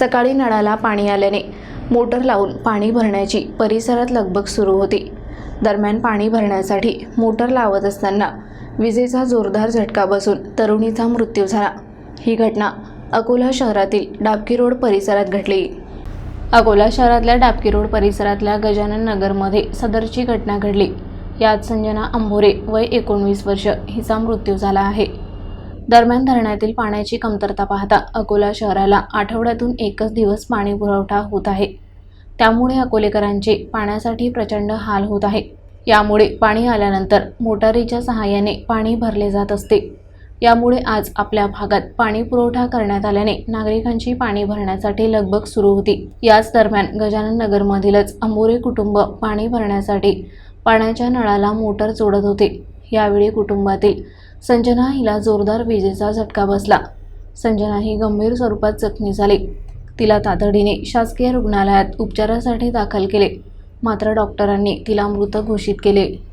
सकाळी नळाला पाणी आल्याने मोटर लावून पाणी भरण्याची परिसरात लगबग सुरू होती. दरम्यान पाणी भरण्यासाठी मोटर लावत असताना विजेचा जोरदार झटका बसून तरुणीचा मृत्यू झाला. ही घटना अकोला शहरातील डाबकी रोड परिसरात घडली. अकोला शहरातल्या डाबकी रोड परिसरातल्या गजानन नगरमध्ये सदरची घटना घडली. यात संजना अंभोरे वय एकोणवीस वर्ष हिचा मृत्यू झाला आहे. दरम्यान धरणातील पाण्याची कमतरता पाहता अकोला शहराला आठवड्यातून एकच दिवस पाणी पुरवठा होत आहे. त्यामुळे अकोलेकरांचे पाण्यासाठी प्रचंड हाल होत आहे. यामुळे पाणी आल्यानंतर मोटारीच्या सहाय्याने पाणी भरले जात असते. यामुळे आज आपल्या भागात पाणी पुरवठा करण्यात आल्याने नागरिकांची पाणी भरण्यासाठी लगबग सुरू होती. याच दरम्यान गजानन नगरमधीलच अंबोरे कुटुंब पाणी भरण्यासाठी पाण्याच्या नळाला मोटर जोडत होते. यावेळी कुटुंबातील संजना हिला जोरदार विजेचा झटका बसला. संजना ही गंभीर स्वरूपात जखमी झाली. तिला तातडीने शासकीय रुग्णालयात उपचारासाठी दाखल केले. मात्र डॉक्टरांनी तिला मृत घोषित केले.